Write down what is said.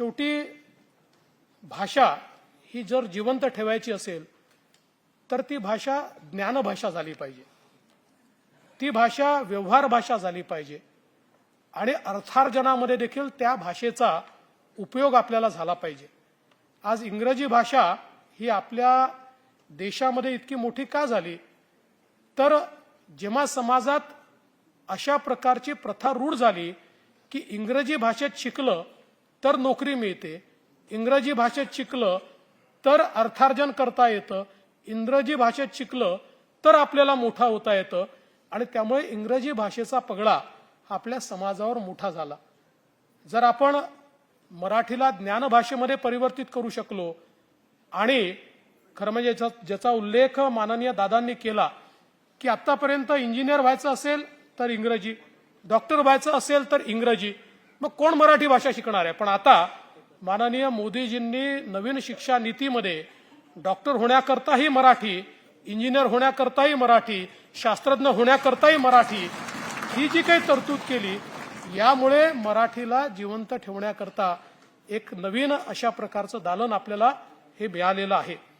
शेवटी भाषा ही जर जिवंत ठेवायची असेल तर ती भाषा ज्ञानभाषा झाली पाहिजे. ती भाषा व्यवहार भाषा झाली पाहिजे. आणि अर्थार्जनामध्ये देखील त्या भाषेचा उपयोग आपल्याला झाला पाहिजे. आज इंग्रजी भाषा ही आपल्या देशामध्ये इतकी मोठी का झाली? तर जेव्हा समाजात अशा प्रकारची प्रथा रूढ झाली की इंग्रजी भाषेत शिकलं तर नोकरी मिळते. इंग्रजी भाषेत शिकलं तर अर्थार्जन करता येतं. इंग्रजी भाषेत शिकलं तर आपल्याला मोठा होता येतं. आणि त्यामुळे इंग्रजी भाषेचा पगडा हा आपल्या समाजावर मोठा झाला. जर आपण मराठीला ज्ञानभाषेमध्ये परिवर्तित करू शकलो आणि खरं म्हणजे ज्याचा ज्याचा उल्लेख माननीय दादांनी केला की आतापर्यंत इंजिनियर व्हायचं असेल तर इंग्रजी डॉक्टर व्हायचं असेल तर इंग्रजी मग कोण मराठी भाषा शिकणार आहे? पण आता माननीय मोदीजींनी नवीन शिक्षा नीतीमध्ये डॉक्टर होण्याकरताही मराठी इंजिनियर होण्याकरताही मराठी शास्त्रज्ञ होण्याकरताही मराठी ही जी काही तरतूद केली यामुळे मराठीला जिवंत ठेवण्याकरता एक नवीन अशा प्रकारचं दालन आपल्याला हे मिळालेलं आहे.